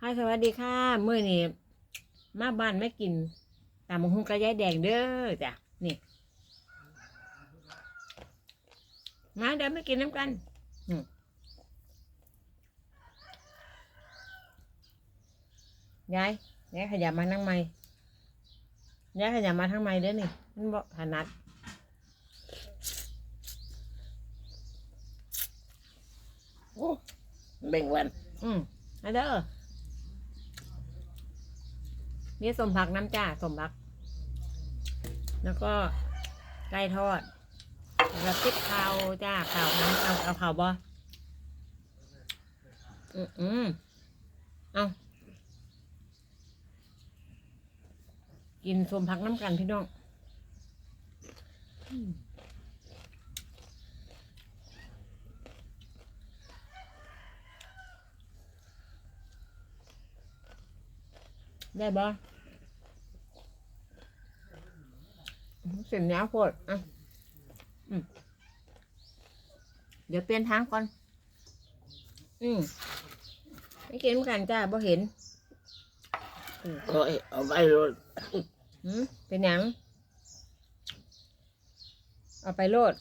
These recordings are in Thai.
ค่ะสวัสดีค่ะเมื่อนี้มาบ้านไม่กินตามหุงกระยายแดงเด้อจ้ะนี่มาเดี๋ยวไม่กินน้ำกันยายยายขยับมาทั้งไม้ยายขยับมาทั้งไม้เด้อนี่มันบอกถนัดโอ้แบ่งวัน อืมเด้อ มีสมผักน้ำจ้าสมผัก แล้วก็ไก่ทอดแล้วพริกเผาจ้าเผาน้ำเอาเอาเผาบ่อืมอืมเอากินสมผักน้ำกันพี่น้องได้บ่อื้อ เส้นเหนียวโพดอะอืมเดี๋ยวเปลี่ยนทางก่อน อืมไม่กินเหมือนกันจ้าบ่เห็นโอ้ยเอาไปรถหืมเป็นหยังเอาไปโลด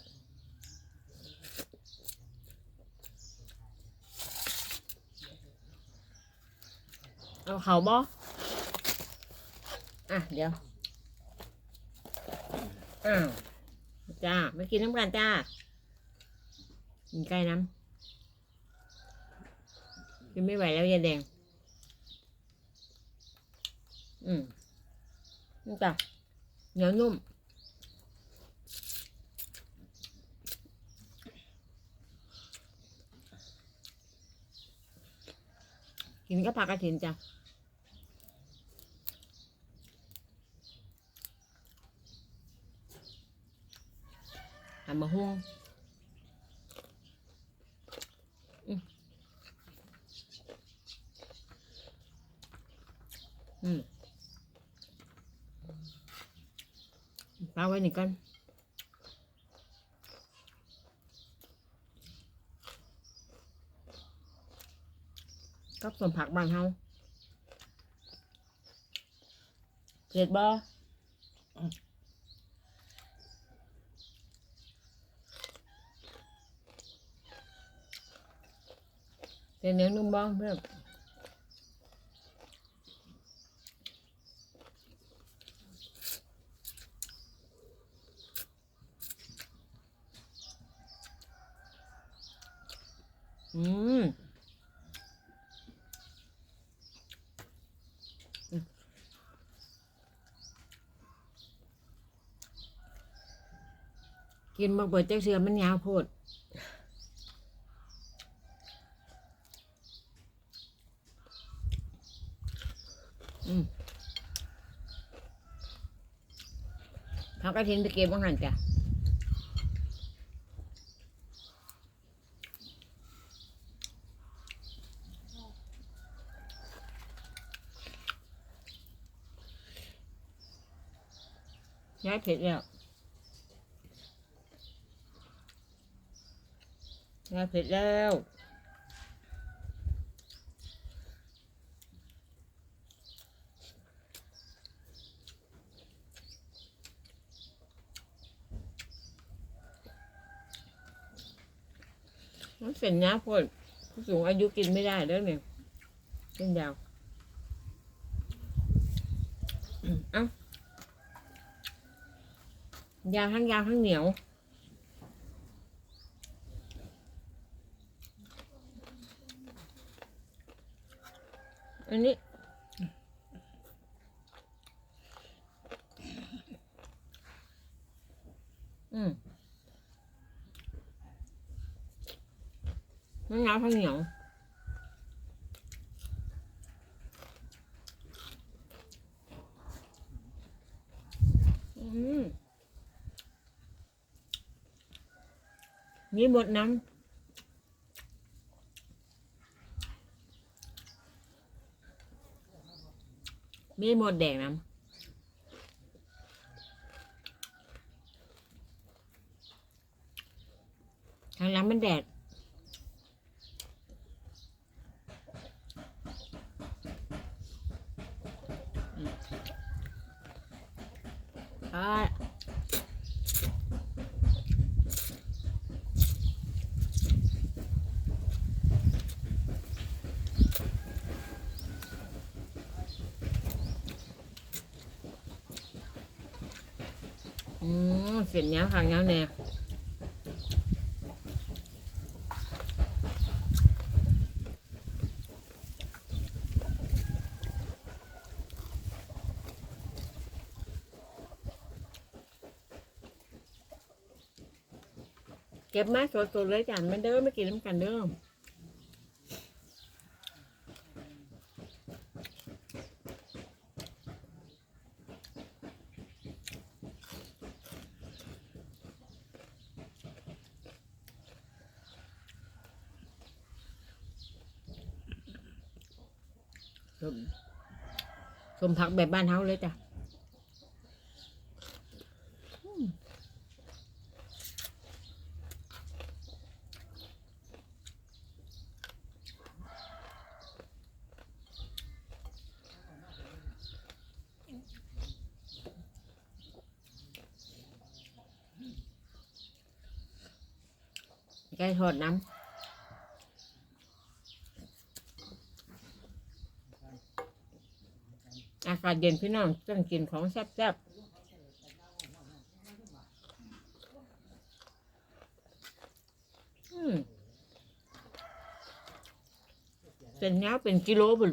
เอาเขาบ่อะ เดี๋ยว อ้าวจ้าไม่กินน้ำกันจ้ากินใกล้น้ำกินไม่ไหวแล้วยายแดง อืมนี่จ้ะเหนียวนุ่มกินก็ผักกระถินจ้ะำมาหุ้งอืมอืมปาไว้นี่ก่อนกับส่วนผักบางเฮาเผ็ดบ่ เนเหนียวนุ่มบ้างเพื่อนอืมกินมาเปิดจักเสือมันยาวโพด เขากระถินไปเก็บบ้างหันจ้ะย้ายเผ็ดแล้วย้ายเผ็ดแล้ว มันเส้นยาวโพดผู้สูงอายุกินไม่ได้เด้อเนี่ยเส้นยาวอืมเอ้ายาวทั้งยาวทั้งเหนียวอันนี้อืม ทั้งยาวทั้งเหนียวอืมมีบดน้ำมีหมดแดงน้ำทางหล้างมันแดด ค่ะอืมเสร็จแล้วค่ะแล้วแน่ ก็บมาสดๆเลยจ้ะไม่เด้อไม่กินน้ำกันเด้อสมสมผักแบบบ้านเฮาเลยจ้ะอืม ไก่ทอดน้ำอากาศเย็นพี่น้องต้องกินของแซ่บๆอืมเส้นยาวเป็นกิโลบุญ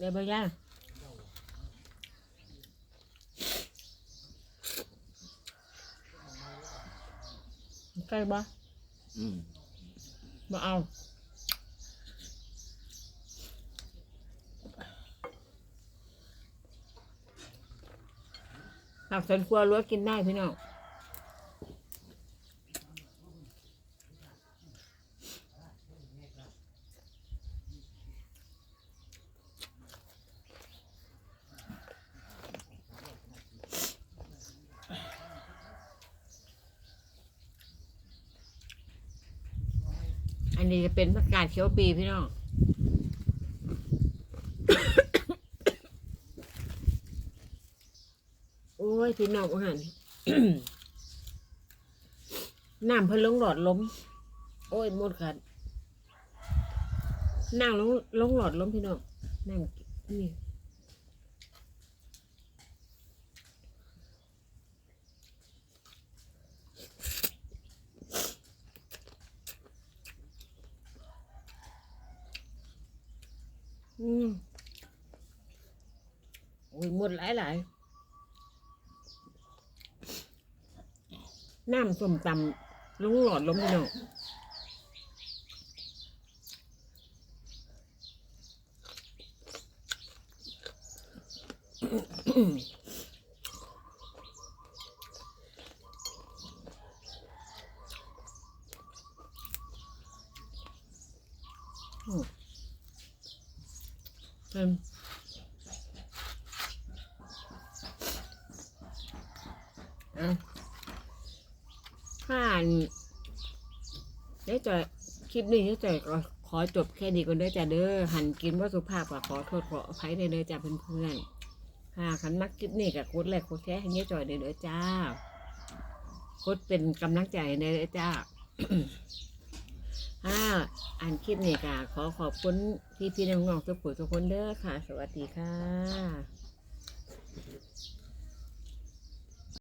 ได้บ่ย่าใกล้บ่อืมบ่เอาผักสวนครัวรั้วกินได้พี่น้อง อันนี้จะเป็นผักกาดเขียวปีพี่น้องโอ้ยพี่น้องอาหารน้ำเพิ่นลงหลอดล้ม โอ้ยหมดขันน้ำลงลงหลอดล้มพี่น้องน้ำนี่ อืมโอ้ยหมดหลายหลายๆน้ำส้มตำลงหลอดล้มพี่น้องอืมเป็น อะผ่านได้จ่อยคลิปนี้ได้จ่อยก็ขอจบแค่นี้ก่อนเด้จ้ะเด้อหันกินว่าสุภาพก็ขอโทษขออภัยได้เลยจ้ะเพื่อนๆค่ะขันมักคลิปนี้กับกดไลค์กดแชร์ให้เงี้ยจ่อยเด้อเด้อจ้ากดเป็นกำลังใจในเด้อจ้า อ่าอ่านคลิปนี้ค่ะ ขอขอบคุณพี่พี่น้องๆทุกผู้ทุกคนเด้อค่ะ สวัสดีค่ะ